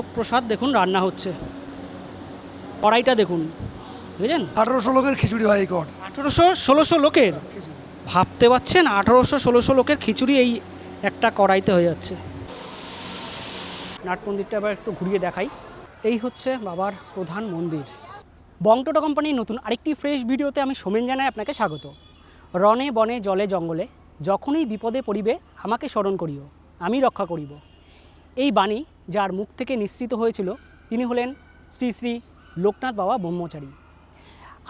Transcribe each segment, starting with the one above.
ভোগ প্রসাদ দেখুন রান্না হচ্ছে। কড়াইটা দেখুন বুঝলেন? আঠারোশো লোকের খিচুড়ি হয় এই কট আঠেরোশো ষোলোশো লোকের? ভাবতে পারছেন আঠেরোশো ষোলোশো লোকের খিচুড়ি এই একটা কড়াইতে হয়ে যাচ্ছে। নাট মন্দিরটা আবার একটু ঘুরিয়ে দেখাই। এই হচ্ছে বাবার প্রধান মন্দির। বংটোটো কোম্পানির নতুন আরেকটি ফ্রেশ ভিডিওতে আমি সোমেন জানাই আপনাকে স্বাগত। রনে বনে জলে জঙ্গলে যখনই বিপদে পড়িবে আমাকে স্মরণ করিও আমি রক্ষা করিব। এই বাণী যার মুখ থেকে নিঃসৃত হয়েছিল তিনি হলেন শ্রী শ্রী লোকনাথ বাবা ব্রহ্মচারী।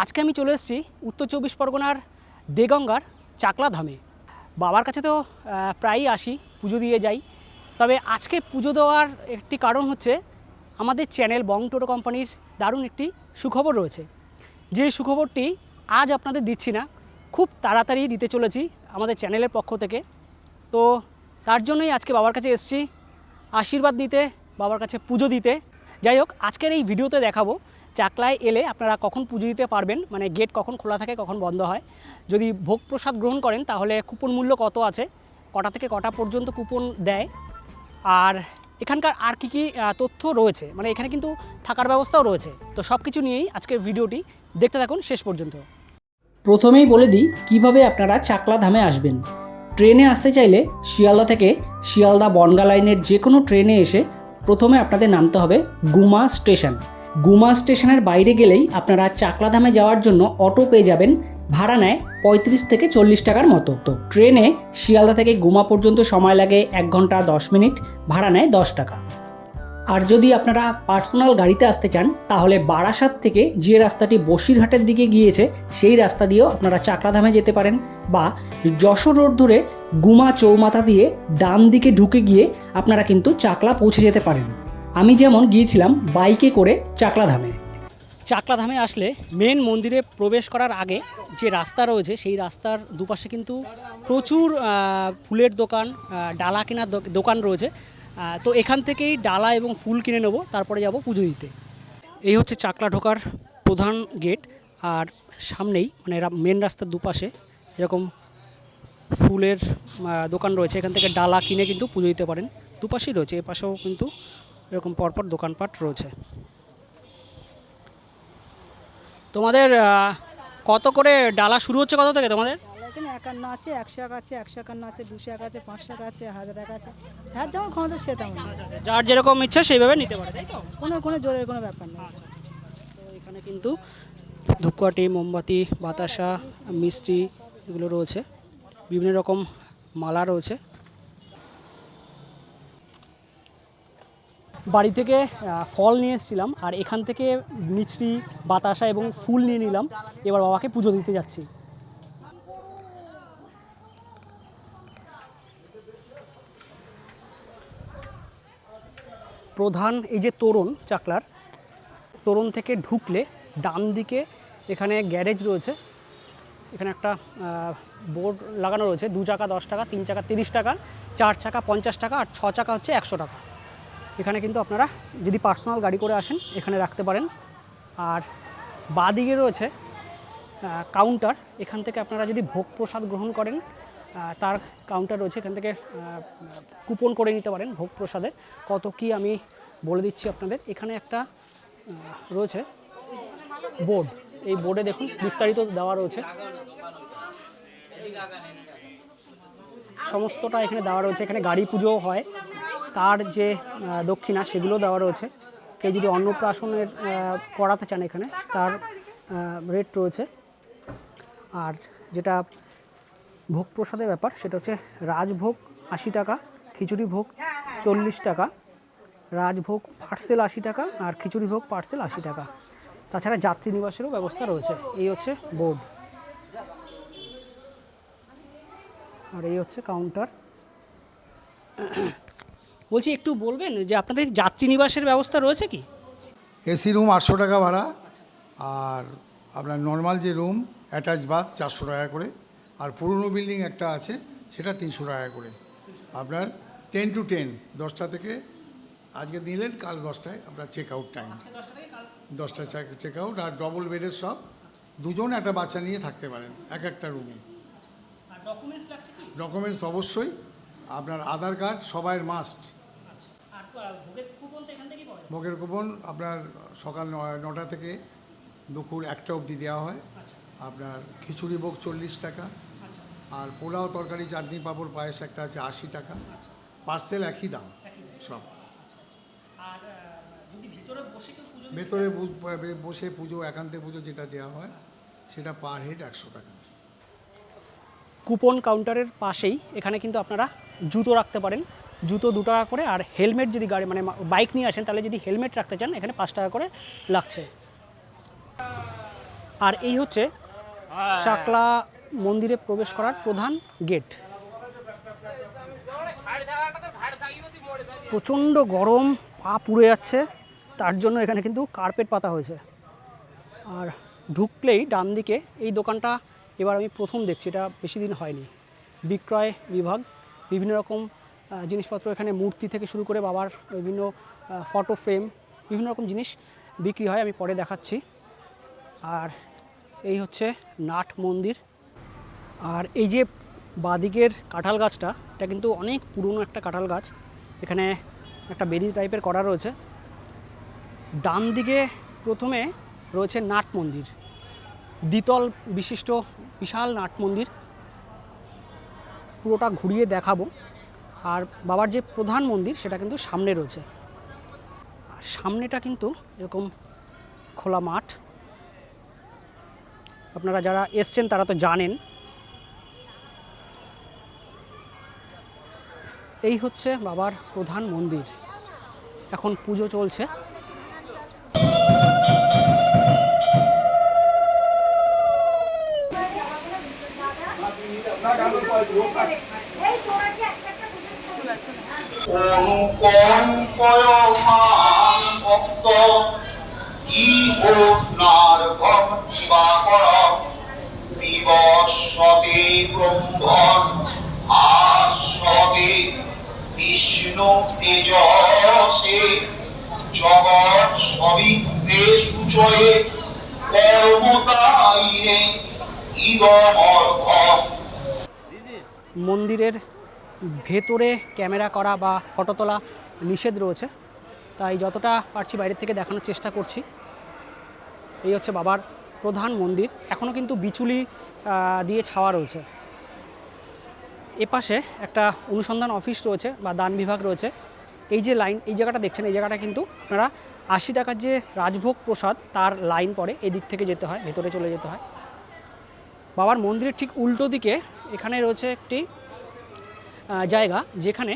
আজকে আমি চলে এসেছি উত্তর চব্বিশ পরগনার দেগঙ্গার চাকলা ধামে। বাবার কাছে তো প্রায়ই আসি, পুজো দিয়ে যাই। তবে আজকে পুজো দেওয়ার একটি কারণ হচ্ছে আমাদের চ্যানেল বং টোটো কোম্পানির দারুণ একটি সুখবর রয়েছে। যে সুখবরটি আজ আপনাদের দিচ্ছি না, খুব তাড়াতাড়ি দিতে চলেছি আমাদের চ্যানেলের পক্ষ থেকে। তো তার জন্যই আজকে বাবার কাছে এসেছি। আশীর্বাদ দিতে বাবার কাছে পুজো দিতে। যাই হোক, আজকের এই ভিডিওতে দেখাবো চাকলায় এলে আপনারা কখন পুজো দিতে পারবেন মানে গেট কখন খোলা থাকে, কখন বন্ধ হয়। যদি ভোগ প্রসাদ গ্রহণ করেন, তাহলে কুপন মূল্য কত আছে? কটা থেকে কটা পর্যন্ত কুপন দেয়? আর এখানকার আর কী কী তথ্য রয়েছে? মানে এখানে কিন্তু থাকার ব্যবস্থাও রয়েছে। তো সব কিছু নিয়েই আজকের ভিডিওটি দেখতে থাকুন শেষ পর্যন্ত। প্রথমেই বলে দিই, কীভাবে আপনারা চাকলা ধামে আসবেন? ট্রেনে আসতে চাইলে শিয়ালদা থেকে শিয়ালদা বনগা লাইনের যে কোনো ট্রেনে এসে প্রথমে আপনাদের নামতে হবে গুমা স্টেশন। গুমা স্টেশনের বাইরে গেলেই আপনারা চাকলা ধামে যাওয়ার জন্য অটো পেয়ে যাবেন ভাড়া নেয় পঁয়ত্রিশ থেকে চল্লিশ টাকার মতো। তো ট্রেনে শিয়ালদা থেকে গুমা পর্যন্ত সময় লাগে এক ঘণ্টা দশ মিনিট, ভাড়া নেয় দশ টাকা। আর যদি আপনারা পার্সোনাল গাড়িতে আসতে চান, তাহলে বারাসাত থেকে যে রাস্তাটি বসিরহাটের দিকে গিয়েছে, সেই রাস্তা দিয়েও আপনারা চাকলাধামে যেতে পারেন বা যশোর রোড ধরে গুমা চৌমাথা দিয়ে ডান দিকে ঢুকে গিয়ে আপনারা কিন্তু চাকলা পৌঁছে যেতে পারেন। আমি যেমন গিয়েছিলাম বাইকে করে চাকলাধামে। চাকলাধামে আসলে মেন মন্দিরে প্রবেশ করার আগে যে রাস্তা রয়েছে, সেই রাস্তার দুপাশে কিন্তু প্রচুর ফুলের দোকান ডালা কেনার দোকান রয়েছে। তো এখান থেকেই ডালা এবং ফুল কিনে নেব, তারপরে যাব পুজো দিতে। এই হচ্ছে চাকলা ঢোকার প্রধান গেট, আর সামনেই মানে মেন রাস্তার দুপাশে এরকম ফুলের দোকান রয়েছে। এখান থেকে ডালা কিনে কিন্তু পুজো দিতে পারেন। দুপাশেই রয়েছে, এ পাশেও কিন্তু এরকম পরপর দোকানপাট রয়েছে। তোমাদের কত করে ডালা শুরু হচ্ছে, কত থেকে তোমাদের? একান্ন আছে একশো এক আছে একশো একান্ন আছে দুশো এক আছে পাঁচশো এক আছে হাজার এক আছে। যার যেমন ক্ষমতা সে তেমন। যার যেরকম ইচ্ছা সেইভাবে নিতে পারে তাই তো? কোনো কোনো জোরের কোনো ব্যাপার নেই। তো এখানে কিন্তু ধূপকাঠি মোমবাতি বাতাসা মিষ্টি এগুলো রয়েছে। বিভিন্ন রকম মালা রয়েছে। বাড়ি থেকে ফল নিয়ে এসেছিলাম আর এখান থেকে মিষ্টি বাতাসা এবং ফুল নিয়ে নিলাম। এবার বাবাকে পুজো দিতে যাচ্ছি। প্রধান, এই যে তোরণ চাকলার, তোরণ থেকে ঢুকলে ডান দিকে এখানে গ্যারেজ রয়েছে। এখানে একটা বোর্ড লাগানো রয়েছে, দু চাকা, দশ টাকা তিন চাকা, তিরিশ টাকা, চার চাকা, পঞ্চাশ টাকা, আর ছ চাকা হচ্ছে একশো টাকা। এখানে কিন্তু আপনারা যদি পার্সোনাল গাড়ি করে আসেন, এখানে রাখতে পারেন। আর বাঁ দিকে রয়েছে কাউন্টার। এখান থেকে আপনারা যদি ভোগ প্রসাদ গ্রহণ করেন তার কাউন্টার রয়েছে, এখান থেকে কুপন করে নিতে পারেন ভোগ প্রসাদের কত কি আমি বলে দিচ্ছি আপনাদের। এখানে একটা রয়েছে বোর্ড এই বোর্ডে দেখুন, বিস্তারিত দেওয়া রয়েছে। সমস্তটা এখানে দেওয়া রয়েছে। এখানে গাড়ি পুজো হয়। তার যে দক্ষিণা, সেগুলো দেওয়া রয়েছে। কেউ যদি অন্নপ্রাশনের করাতে চান এখানে, তার রেট রয়েছে। আর যেটা ভোগ প্রসাদের ব্যাপার, সেটা হচ্ছে রাজভোগ আশি টাকা, খিচুড়ি ভোগ চল্লিশ টাকা, রাজভোগ পার্সেল আশি টাকা আর খিচুড়ি ভোগ পার্সেল আশি টাকা। তাছাড়া যাত্রী নিবাসেরও ব্যবস্থা রয়েছে। এই হচ্ছে বোর্ড আর এই হচ্ছে কাউন্টার বলছি, একটু বলবেন যে আপনাদের যাত্রী নিবাসের ব্যবস্থা রয়েছে কি? এসি রুম আটশো টাকা ভাড়া আর আপনার নর্মাল যে রুম অ্যাটাচ বাথ চারশো টাকা করে। আর পুরনো বিল্ডিং একটা আছে সেটা তিনশো টাকা করে। আপনার টেন টু টেন দশটা থেকে আজকে নিলেন কাল দশটায় আপনার চেক আউট টাইম দশটা চেক আউট আর ডবল বেডের সব দুজন একটা বাচ্চা নিয়ে থাকতে পারেন এক একটা রুমে ডকুমেন্টস অবশ্যই আপনার আধার কার্ড সবাইয়ের মাস্ট আর ভোগের কুপন ভোগের আপনার সকাল নটা থেকে দুপুর একটা অবধি দেওয়া হয়। আপনার খিচুড়ি ভোগ চল্লিশ টাকা আর পোলাও তরকারি চাটনি পাঁপড় পায়েস একটা আছে আশি টাকা। পার্সেল একই দাম। সব। আর যদি ভিতরে বসে ভেতরে বসে পুজো একান্তে পুজো যেটা দেওয়া হয় সেটা পার হেড একশো টাকা। কুপন কাউন্টারের পাশেই এখানে কিন্তু আপনারা জুতো রাখতে পারেন। জুতো দু টাকা করে আর হেলমেট যদি গাড়ি মানে বাইক নিয়ে আসেন তাহলে যদি হেলমেট রাখতে চান এখানে পাঁচ টাকা করে লাগছে। আর এই হচ্ছে চাকলা মন্দিরে প্রবেশ করার প্রধান গেট। প্রচণ্ড গরম, পা পুড়ে যাচ্ছে, তার জন্য এখানে কিন্তু কার্পেট পাতা হয়েছে। আর ঢুকলেই ডান দিকে এই দোকানটা এবার আমি প্রথম দেখছি, এটা বেশি দিন হয়নি। বিক্রয় বিভাগ, বিভিন্ন রকম জিনিসপত্র এখানে মূর্তি থেকে শুরু করে বাবার বিভিন্ন ফটো ফ্রেম বিভিন্ন রকম জিনিস বিক্রি হয়, আমি পরে দেখাচ্ছি। আর এই হচ্ছে নাট মন্দির। আর এই যে বাদিকের কাঁঠাল গাছটা, এটা কিন্তু অনেক পুরনো একটা কাঁঠাল গাছ। এখানে একটা বেরি টাইপের করা রয়েছে। ডান দিকে প্রথমে রয়েছে নাট মন্দির। দ্বিতল বিশিষ্ট বিশাল নাট মন্দির। পুরোটা ঘুরিয়ে দেখাবো। আর বাবার যে প্রধান মন্দির, সেটা কিন্তু সামনে রয়েছে। আর সামনেটা কিন্তু এরকম খোলা মাঠ। আপনারা যারা এসছেন, তারা তো জানেন এই হচ্ছে বাবার প্রধান মন্দির। এখন পুজো চলছে। ভক্ত দিবাকর বিবস্বতে ব্রহ্মণ হাস্বতে বিষ্ণু তেজসে জগৎ সবিত্রে সুচয়ে কর্মতাইরে মন্দিরের ভেতরে ক্যামেরা করা বা ফটো তোলা নিষেধ রয়েছে, তাই যতটা পারছি বাইরের থেকে দেখানোর চেষ্টা করছি। এই হচ্ছে বাবার প্রধান মন্দির এখনও কিন্তু বিচুলি দিয়ে ছাওয়া রয়েছে। এপাশে একটা অনুসন্ধান অফিস রয়েছে বা দান বিভাগ রয়েছে। এই যে লাইন, এই জায়গাটা দেখছেন, এই জায়গাটা কিন্তু আপনারা আশি টাকার যে রাজভোগ প্রসাদ, তার লাইন পড়ে এদিক থেকে যেতে হয়, ভেতরে চলে যেতে হয়। বাবার মন্দিরের ঠিক উল্টো দিকে এখানে রয়েছে একটি জায়গা যেখানে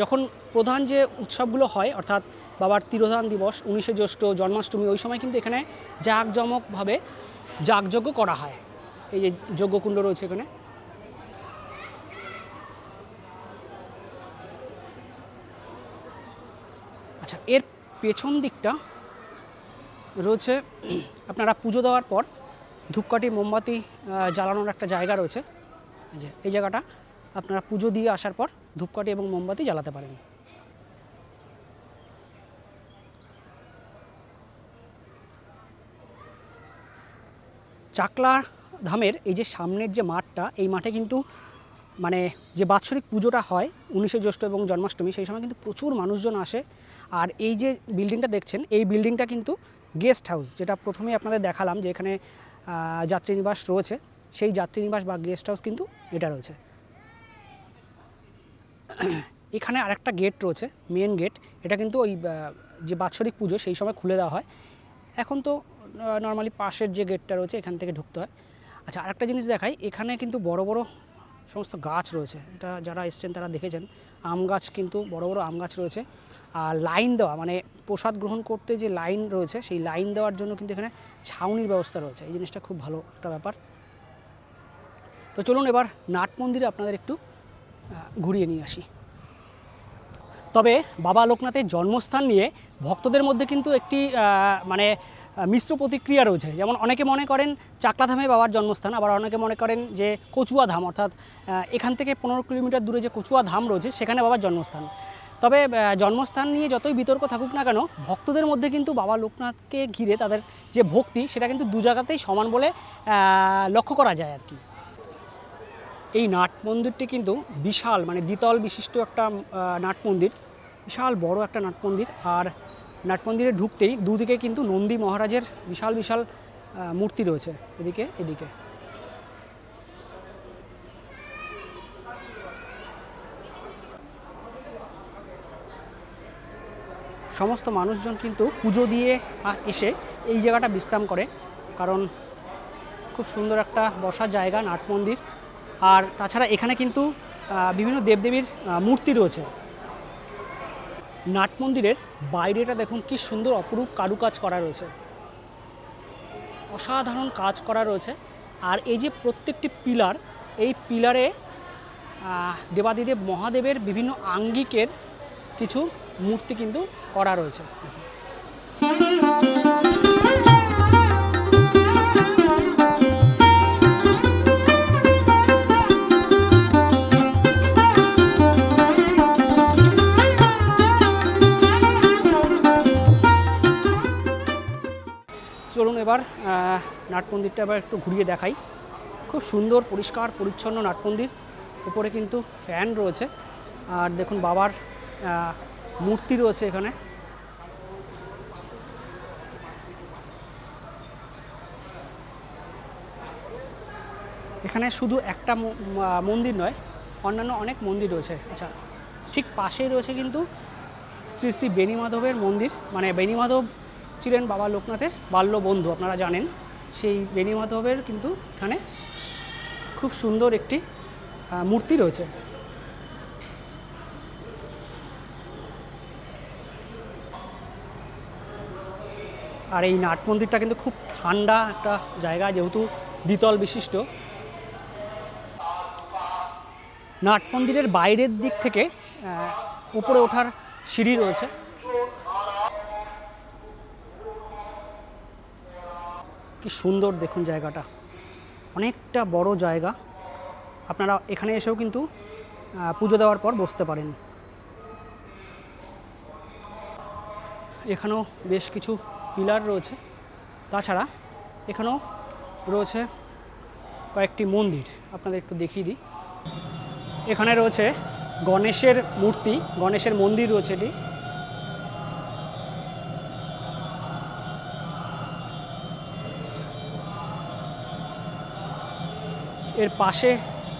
যখন প্রধান যে উৎসবগুলো হয়, অর্থাৎ বাবার তিরোধান দিবস, উনিশে জ্যৈষ্ঠ, জন্মাষ্টমী, ওই সময় কিন্তু এখানে জাঁকজমকভাবে যাগযজ্ঞ করা হয়। এই যে যজ্ঞকুণ্ড রয়েছে এখানে আচ্ছা এর পেছন দিকটা রয়েছে। আপনারা পুজো দেওয়ার পর ধূপকাঠি, মোমবাতি জ্বালানোর একটা জায়গা রয়েছে। যে, এই জায়গাটা আপনারা পুজো দিয়ে আসার পর ধূপকাঠি এবং মোমবাতি জ্বালাতে পারেন। চাকলা ধামের এই যে সামনের যে মাঠটা, এই মাঠে কিন্তু মানে যে বাৎসরিক পুজোটা হয় উনিশে জ্যৈষ্ঠ এবং জন্মাষ্টমী, সেই সময় কিন্তু প্রচুর মানুষজন আসে। আর এই যে বিল্ডিংটা দেখছেন, এই বিল্ডিংটা কিন্তু গেস্ট হাউস যেটা প্রথমেই আপনাদের দেখালাম যে এখানে যাত্রীনিবাস রয়েছে। সেই যাত্রীনিবাস বা গেস্ট হাউস কিন্তু এটা রয়েছে। এখানে আরেকটা গেট রয়েছে মেন গেট এটা কিন্তু ওই যে বাৎসরিক পুজো, সেই সময় খুলে দেওয়া হয়। এখন তো নর্মালি পাশের যে গেটটা রয়েছে, এখান থেকে ঢুকতে হয়। আচ্ছা আরেকটা জিনিস দেখাই। এখানে কিন্তু বড় বড় সমস্ত গাছ রয়েছে। এটা যারা এসছেন তারা দেখেছেন। আম গাছ কিন্তু বড় বড় আম গাছ রয়েছে। আর লাইন দেওয়া মানে প্রসাদ গ্রহণ করতে যে লাইন রয়েছে, সেই লাইন দেওয়ার জন্য কিন্তু এখানে ছাউনির ব্যবস্থা রয়েছে। এই জিনিসটা খুব ভালো একটা ব্যাপার। তো চলুন এবার নাট মন্দিরে আপনাদের একটু ঘুরিয়ে নিয়ে আসি। তবে বাবা লোকনাথের জন্মস্থান নিয়ে ভক্তদের মধ্যে কিন্তু একটি মানে মিশ্র প্রতিক্রিয়া রয়েছে। যেমন অনেকে মনে করেন চাকলাধামে বাবার জন্মস্থান, আবার অনেকে মনে করেন যে কচুয়া ধাম অর্থাৎ এখান থেকে পনেরো কিলোমিটার দূরে যে কচুয়া ধাম রয়েছে, সেখানে বাবার জন্মস্থান। তবে জন্মস্থান নিয়ে যতই বিতর্ক থাকুক না কেন, ভক্তদের মধ্যে কিন্তু বাবা লোকনাথকে ঘিরে তাদের যে ভক্তি, সেটা কিন্তু দু জায়গাতেই সমান বলে লক্ষ্য করা যায় আর কি। এই নাট মন্দিরটি কিন্তু বিশাল মানে দ্বিতল বিশিষ্ট একটা নাট মন্দির, বিশাল বড় একটা নাট মন্দির। আর নাট মন্দিরে ঢুকতেই দুদিকে কিন্তু নন্দী মহারাজের বিশাল বিশাল মূর্তি রয়েছে। এদিকে এদিকে। সমস্ত মানুষজন কিন্তু পুজো দিয়ে এসে এই জায়গাটা বিশ্রাম করে, কারণ খুব সুন্দর একটা বসার জায়গা নাট মন্দির আর তাছাড়া এখানে কিন্তু বিভিন্ন দেবদেবীর মূর্তি রয়েছে। নাট মন্দিরের বাইরেটা দেখুন, কি সুন্দর অপরূপ কারুকাজ করা রয়েছে। অসাধারণ কাজ করা রয়েছে। আর এই যে প্রত্যেকটি পিলার, এই পিলারে দেবাদিদেব মহাদেবের বিভিন্ন আঙ্গিকের কিছু মূর্তি কিন্তু করা রয়েছে। এবার নাট মন্দিরটা এবার একটু ঘুরিয়ে দেখাই। খুব সুন্দর, পরিষ্কার, পরিচ্ছন্ন নাট মন্দির উপরে কিন্তু ফ্যান রয়েছে। আর দেখুন, বাবার মূর্তি রয়েছে এখানে। এখানে শুধু একটা মন্দির নয়, অন্যান্য অনেক মন্দির রয়েছে। আচ্ছা ঠিক পাশেই রয়েছে কিন্তু শ্রী শ্রী বেণীমাধবের মন্দির। মানে বেণীমাধব ছিলেন বাবা লোকনাথের বাল্য বন্ধু, আপনারা জানেন। সেই বেণীমাধবের কিন্তু এখানে খুব সুন্দর একটি মূর্তি রয়েছে। আর এই নাট মন্দিরটা কিন্তু খুব ঠান্ডা একটা জায়গা, যেহেতু দ্বিতল বিশিষ্ট। নাট মন্দিরের বাইরের দিক থেকে উপরে ওঠার সিঁড়ি রয়েছে। কি সুন্দর দেখুন জায়গাটা। অনেকটা বড় জায়গা। আপনারা এখানে এসেও কিন্তু পুজো দেওয়ার পর বসতে পারেন। এখানেও বেশ কিছু পিলার রয়েছে। তাছাড়া এখানেও রয়েছে কয়েকটি মন্দির। আপনাদের একটু দেখিয়ে দিই। এখানে রয়েছে গণেশের মূর্তি, গণেশের মন্দির রয়েছে এটি। এর পাশে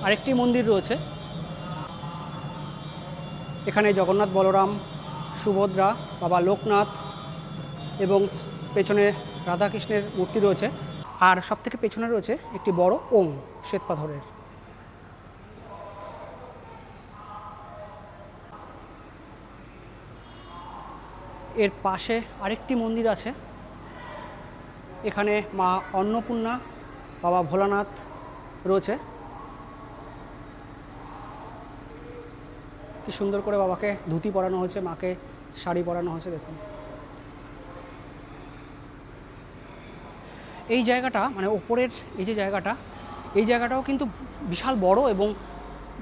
আরেকটি মন্দির রয়েছে। এখানে জগন্নাথ, বলরাম, সুভদ্রা, বাবা লোকনাথ এবং পেছনে রাধাকৃষ্ণের মূর্তি রয়েছে। আর সব থেকে পেছনে রয়েছে একটি বড় ওম শ্বেতপাথরের এর পাশে আরেকটি মন্দির আছে। এখানে মা অন্নপূর্ণা, বাবা ভোলানাথ রয়েছে। কি সুন্দর করে বাবাকে ধুতি পরানো হয়েছে, মাকে শাড়ি পরানো হয়েছে, দেখুন। এই জায়গাটা মানে ওপরের এই যে জায়গাটা, এই জায়গাটাও কিন্তু বিশাল বড় এবং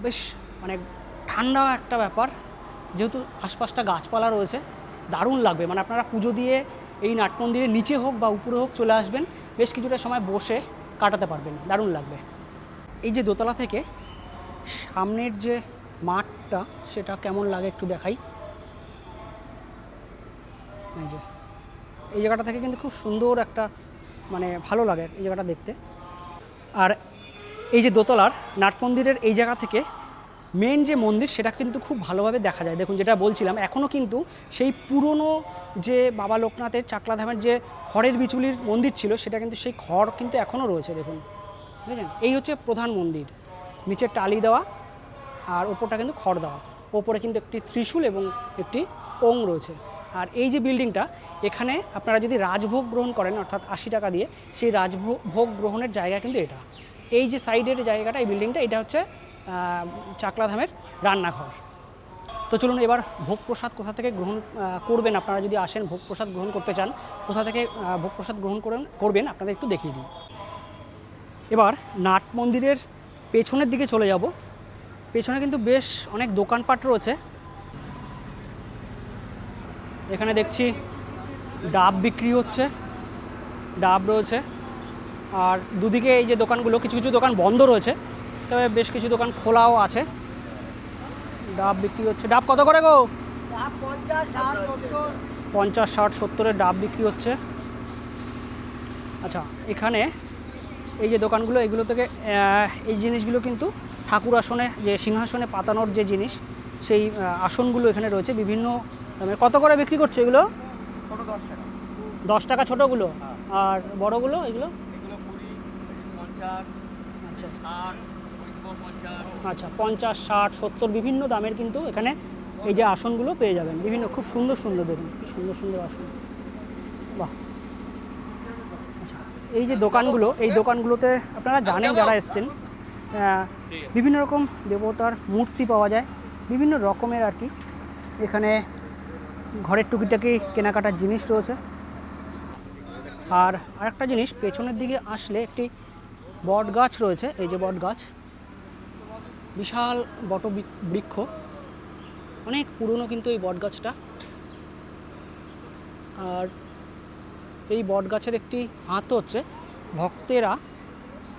বেশ মানে ঠান্ডা একটা ব্যাপার। যেহেতু আশপাশটা গাছপালা রয়েছে, দারুণ লাগবে। মানে আপনারা পুজো দিয়ে এই নাট মন্দিরের নিচে হোক বা উপরে হোক চলে আসবেন, বেশ কিছুটা সময় বসে কাটাতে পারবেন, দারুণ লাগবে। এই যে দোতলা থেকে সামনের যে মাঠটা, সেটা কেমন লাগে একটু দেখাই। এই যে, এই জায়গাটা থেকে কিন্তু খুব সুন্দর একটা মানে ভালো লাগে এই জায়গাটা দেখতে। আর এই যে দোতলার নাট মন্দিরের এই জায়গা থেকে মেন যে মন্দির, সেটা কিন্তু খুব ভালোভাবে দেখা যায়। দেখুন, যেটা বলছিলাম এখনও কিন্তু সেই পুরনো যে বাবা লোকনাথের চাকলাধামের যে খড়ের বিচুলির মন্দির ছিল, সেটা কিন্তু সেই খড় কিন্তু এখনও রয়েছে, দেখুন। বুঝেছেন এই হচ্ছে প্রধান মন্দির। নিচে টালি দেওয়া আর ওপরটা কিন্তু খড় দেওয়া। ওপরে কিন্তু একটি ত্রিশূল এবং একটি ওং রয়েছে। আর এই যে বিল্ডিংটা, এখানে আপনারা যদি রাজভোগ গ্রহণ করেন, অর্থাৎ আশি টাকা দিয়ে, সেই রাজভোগ ভোগ গ্রহণের জায়গা কিন্তু এটা। এই যে সাইডের জায়গাটা, এই বিল্ডিংটা, এটা হচ্ছে চাকলাধামের রান্নাঘর। তো চলুন এবার ভোগ প্রসাদ কোথা থেকে গ্রহণ করবেন? আপনারা যদি আসেন, ভোগ প্রসাদ গ্রহণ করতে চান, কোথা থেকে ভোগ প্রসাদ গ্রহণ করেন, করবেন, আপনাদের একটু দেখিয়ে দিই। এবার নাট মন্দিরের পেছনের দিকে চলে যাব। পেছনে কিন্তু বেশ অনেক দোকানপাট রয়েছে। এখানে দেখছি ডাব বিক্রি হচ্ছে ডাব রয়েছে। আর দুদিকে এই যে দোকানগুলো কিছু কিছু দোকান বন্ধ রয়েছে তবে বেশ কিছু দোকান খোলাও আছে। ডাব বিক্রি হচ্ছে। ডাব কত করে গো? পঞ্চাশ ষাট সত্তরের ডাব বিক্রি হচ্ছে। আচ্ছা এখানে এই যে দোকানগুলো এগুলো থেকে এই জিনিসগুলো কিন্তু ঠাকুর আসনে যে সিংহাসনে পাতানোর যে জিনিস সেই আসনগুলো এখানে রয়েছে। বিভিন্ন দামে কত করে বিক্রি করছ এগুলো? দশ টাকা। ছোটোগুলো? আর বড়গুলো এগুলো? আচ্ছা। আচ্ছা পঞ্চাশ ষাট সত্তর বিভিন্ন দামের কিন্তু এখানে এই যে আসনগুলো পেয়ে যাবেন। বিভিন্ন খুব সুন্দর সুন্দর দেখুন কি সুন্দর সুন্দর আসন। বাহ। এই যে দোকানগুলো, এই দোকানগুলোতে আপনারা জানেন যারা এসছেন বিভিন্ন রকম দেবতার মূর্তি পাওয়া যায়, বিভিন্ন রকমের আর কি। এখানে ঘরের টুকিটাকি, কেনাকাটার জিনিস রয়েছে। আর আরেকটা জিনিস, পেছনের দিকে আসলে একটি বট গাছ রয়েছে, এই যে বট গাছ। বিশাল বট বৃক্ষ অনেক পুরনো কিন্তু এই বট গাছটা। আর এই বট গাছের একটি হাত হচ্ছে। ভক্তেরা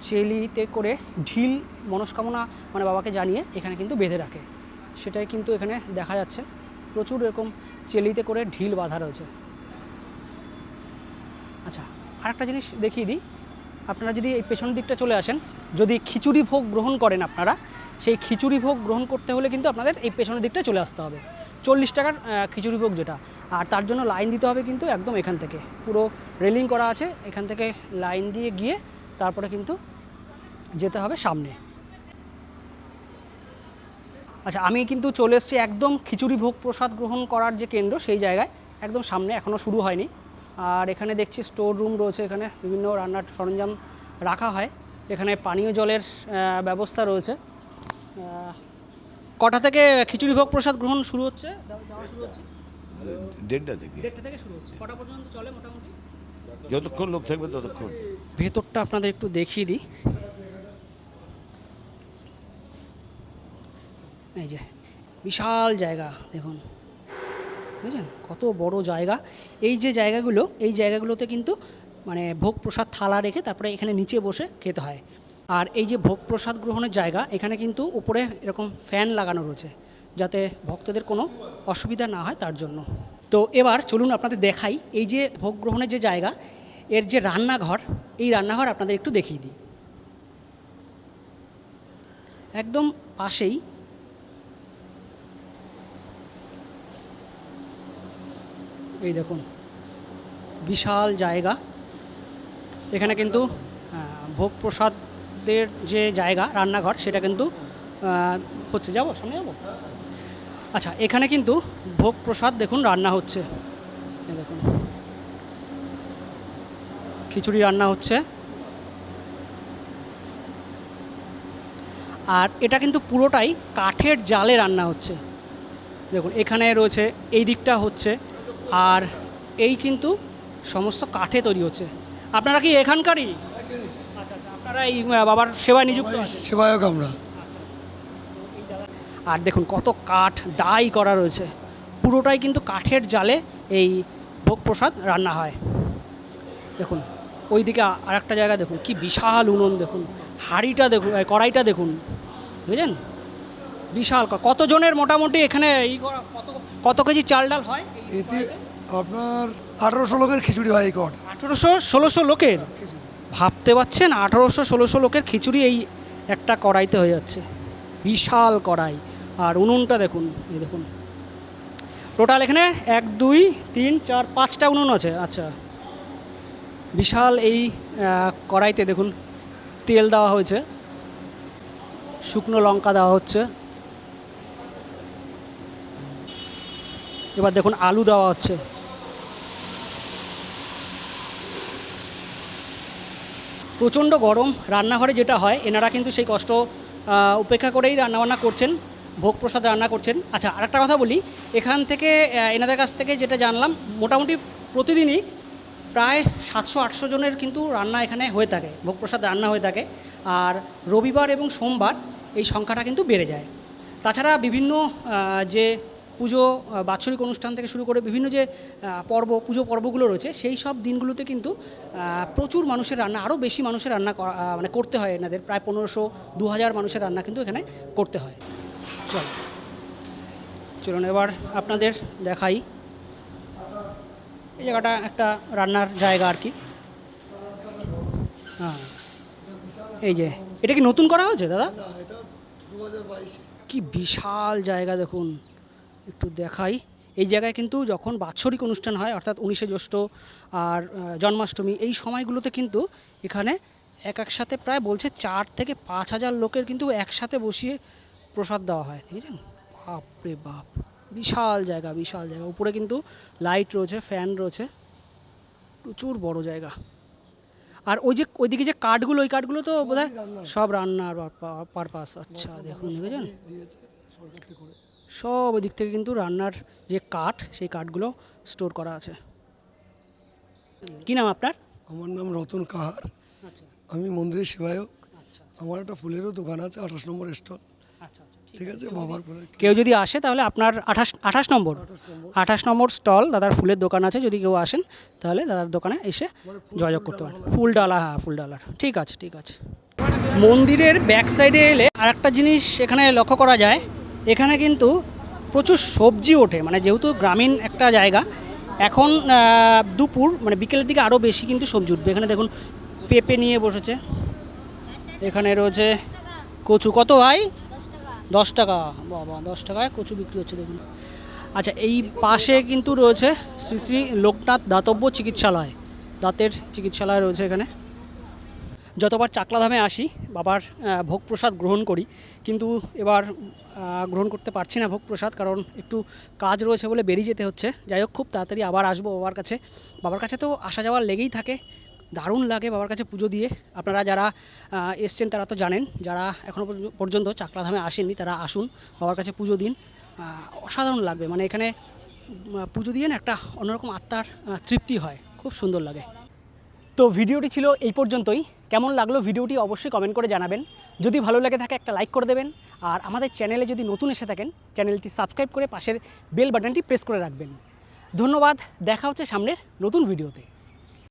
চেলিতে করে ঢিল মনস্কামনা মানে বাবাকে জানিয়ে এখানে কিন্তু বেঁধে রাখে। সেটাই কিন্তু এখানে দেখা যাচ্ছে। প্রচুর এরকম চেলিতে করে ঢিল বাঁধা রয়েছে। আচ্ছা আরেকটা জিনিস দেখিয়ে দিই। আপনারা যদি এই পেছনের দিকটা চলে আসেন, যদি খিচুড়ি ভোগ গ্রহণ করেন আপনারা, সেই খিচুড়ি ভোগ গ্রহণ করতে হলে কিন্তু আপনাদের এই পেছনের দিকটা চলে আসতে হবে। চল্লিশ টাকার খিচুড়ি ভোগ যেটা আর তার জন্য লাইন দিতে হবে কিন্তু একদম এখান থেকে। পুরো রেলিং করা আছে, এখান থেকে লাইন দিয়ে গিয়ে তারপরে কিন্তু যেতে হবে সামনে। আচ্ছা আমি কিন্তু চলে এসেছি একদম খিচুড়ি ভোগ প্রসাদ গ্রহণ করার যে কেন্দ্র সেই জায়গায়। একদম সামনে এখনও শুরু হয়নি। আর এখানে দেখছি স্টোর রুম রয়েছে, এখানে বিভিন্ন রান্নার সরঞ্জাম রাখা হয়। এখানে পানীয় জলের ব্যবস্থা রয়েছে। কটা থেকে খিচুড়ি ভোগ প্রসাদ গ্রহণ শুরু হচ্ছে? শুরু হচ্ছে। দেড়টা থেকে। দেড়টা থেকে শুরু হচ্ছে। কটা পর্যন্ত চলে মোটামুটি? যতক্ষণ লোক থাকবে ততক্ষণ। ভেতরটা আপনাদের একটু দেখিয়ে দিই। এই যে বিশাল জায়গা দেখুন। বুঝলেন? কত বড় জায়গা। এই যে জায়গাগুলো এই জায়গাগুলোতে কিন্তু মানে ভোগ প্রসাদ থালা রেখে তারপরে এখানে নিচে বসে খেতে হয়। আর এই যে ভোগ প্রসাদ গ্রহণের জায়গা এখানে কিন্তু উপরে এরকম ফ্যান লাগানো রয়েছে। যাতে ভক্তদের কোনো অসুবিধা না হয় তার জন্য। তো এবার চলুন আপনাদের দেখাই এই যে ভোগ গ্রহণের যে জায়গা, এর যে রান্নাঘর, এই রান্নাঘর আপনাদের একটু দেখিয়ে দিই। একদম পাশেই এই দেখুন, বিশাল জায়গা। এখানে কিন্তু ভোগ প্রসাদের যে জায়গা, রান্নাঘর, সেটা কিন্তু হচ্ছে, যাব, সামনে যাব? আচ্ছা এখানে কিন্তু ভোগ প্রসাদ দেখুন রান্না হচ্ছে। দেখুন। খিচুড়ি রান্না হচ্ছে। আর এটা কিন্তু পুরোটাই কাঠের জালে রান্না হচ্ছে। দেখুন এখানে রয়েছে এই দিকটা হচ্ছে আর এই কিন্তু সমস্ত কাঠে তৈরি হচ্ছে। আপনারা কি এখানকারই? আচ্ছা আচ্ছা আপনারা এই বাবার সেবায় নিযুক্ত? সেবায়ক আমরা। আর দেখুন কত কাঠ ডাই করা রয়েছে। পুরোটাই কিন্তু কাঠের জালে এই ভোগ প্রসাদ রান্না হয়। দেখুন ওইদিকে আর একটা জায়গা দেখুন কি বিশাল উনুন দেখুন হাঁড়িটা দেখুন কড়াইটা দেখুন বুঝলেন? বিশাল কতজনের মোটামুটি এখানে এই কত কত কেজি চাল ডাল হয়? এতে আপনার আঠারোশো লোকের খিচুড়ি হয় এই কট আঠেরোশো ষোলোশো লোকের? ভাবতে পারছেন আঠেরোশো ষোলোশো লোকের খিচুড়ি এই একটা কড়াইতে হয়ে যাচ্ছে। বিশাল কড়াই। আর উনুনটা দেখুন, এই দেখুন। টোটাল এখানে এক, দুই, তিন, চার, পাঁচটা উনুন আছে। আচ্ছা। বিশাল এই কড়াইতে দেখুন, তেল দেওয়া হয়েছে। শুকনো লঙ্কা দেওয়া হচ্ছে। এবার দেখুন, আলু দেওয়া হচ্ছে। প্রচণ্ড গরম। রান্নাঘরে যেটা হয়, এনারা কিন্তু সেই কষ্ট উপেক্ষা করেই রান্নাবান্না করছেন। ভোগ প্রসাদ রান্না করছেন। আচ্ছা আরেকটা কথা বলি। এখান থেকে এনাদের কাছ থেকে যেটা জানলাম, মোটামুটি প্রতিদিনই প্রায় সাতশো, আটশো জনের কিন্তু রান্না এখানে হয়ে থাকে ভোগ প্রসাদ রান্না হয়ে থাকে। আর রবিবার এবং সোমবার এই সংখ্যাটা কিন্তু বেড়ে যায়। তাছাড়া বিভিন্ন যে পুজো বাৎসরিক অনুষ্ঠান থেকে শুরু করে বিভিন্ন যে পর্ব, পুজো পর্বগুলো রয়েছে, সেই সব দিনগুলোতে কিন্তু প্রচুর মানুষের রান্না, আরও বেশি মানুষের রান্না মানে করতে হয় এনাদের। প্রায় পনেরোশো দু হাজার মানুষের রান্না কিন্তু এখানে করতে হয়। চল। চলুন এবার আপনাদের দেখাই। এই জায়গাটা একটা রান্নার জায়গা আর কি। হ্যাঁ। এই যে, এটা কি নতুন করা হয়েছে দাদা? কি বিশাল জায়গা দেখুন। একটু দেখাই। এই জায়গায় কিন্তু যখন বাৎসরিক অনুষ্ঠান হয়, অর্থাৎ উনিশে জ্যৈষ্ঠ আর জন্মাষ্টমী, এই সময়গুলোতে কিন্তু এখানে এক একসাথে প্রায় বলছে চার থেকে পাঁচ হাজার লোকের কিন্তু একসাথে বসিয়ে প্রসাদ দেওয়া হয় ঠিক আছে? বাপ রে বাপ বিশাল জায়গা বিশাল জায়গা। উপরে কিন্তু লাইট রয়েছে ফ্যান রয়েছে। প্রচুর বড় জায়গা। আর ওই যে ওইদিকে যে কাঠগুলো ওই কাঠগুলো তো বোধহয় সব রান্নার পারপাস আচ্ছা দেখুন দেখেছেন সব ওই দিক থেকে কিন্তু রান্নার যে কাঠ সেই কাঠগুলো স্টোর করা আছে। কি নাম আপনার? আমার নাম রতন কাহার। আমি মন্দিরের সেবায়ক। আমার একটা ফুলেরও দোকান আছে আঠাশ নম্বর স্টল। আচ্ছা আচ্ছা ঠিক আছে। বাবার ফুলের কেউ যদি আসে তাহলে আপনার আঠাশ আঠাশ নম্বর। আঠাশ নম্বর। স্টল দাদার ফুলের দোকান আছে যদি কেউ আসেন তাহলে দাদার দোকানে এসে যোগাযোগ করতে পারেন। ফুল ডালা হ্যাঁ ফুল ডালার। ঠিক আছে ঠিক আছে। মন্দিরের ব্যাক সাইডে এলে আর একটা জিনিস এখানে লক্ষ্য করা যায় এখানে কিন্তু প্রচুর সবজি ওঠে। মানে যেহেতু গ্রামীণ একটা জায়গা এখন দুপুর মানে বিকেলের দিকে আরও বেশি কিন্তু সবজি উঠবে। এখানে দেখুন পেঁপে নিয়ে বসেছে। এখানে রয়েছে কচু। কত ভাই? দশ টাকা, বাবা, দশ টাকায় কচু বিক্রি হচ্ছে, দেখুন। আচ্ছা এই পাশে কিন্তু রয়েছে শ্রী শ্রী লোকনাথ দাতব্য চিকিৎসালয়, দাঁতের চিকিৎসালয় রয়েছে এখানে। যতবার চাকলাধামে আসি, বাবার ভোগ প্রসাদ গ্রহণ করি, কিন্তু এবার গ্রহণ করতে পারছি না ভোগ প্রসাদ, কারণ একটু কাজ রয়েছে বলে বেরিয়ে যেতে হচ্ছে। যাই হোক, খুব তাড়াতাড়ি আবার আসব বাবার কাছে। বাবার কাছে তো আসা যাওয়ার লেগেই থাকে দারুণ লাগে বাবার কাছে পুজো দিয়ে। আপনারা যারা এসছেন তারা তো জানেন, যারা এখনও পর্যন্ত চাকলাধামে আসেননি তারা আসুন, বাবার কাছে পুজো দিন। অসাধারণ লাগবে মানে এখানে পুজো দিয়ে না একটা অন্যরকম আত্মার তৃপ্তি হয়, খুব সুন্দর লাগে। তো ভিডিওটি ছিল এই পর্যন্তই, কেমন লাগল ভিডিওটি অবশ্যই কমেন্ট করে জানাবেন, যদি ভালো লাগে থাকে একটা লাইক করে দেবেন, আর আমাদের চ্যানেলে যদি নতুন এসে থাকেন চ্যানেলটি সাবস্ক্রাইব করে পাশের বেল বাটনটি প্রেস করে রাখবেন। ধন্যবাদ, দেখা হচ্ছে সামনের নতুন ভিডিওতে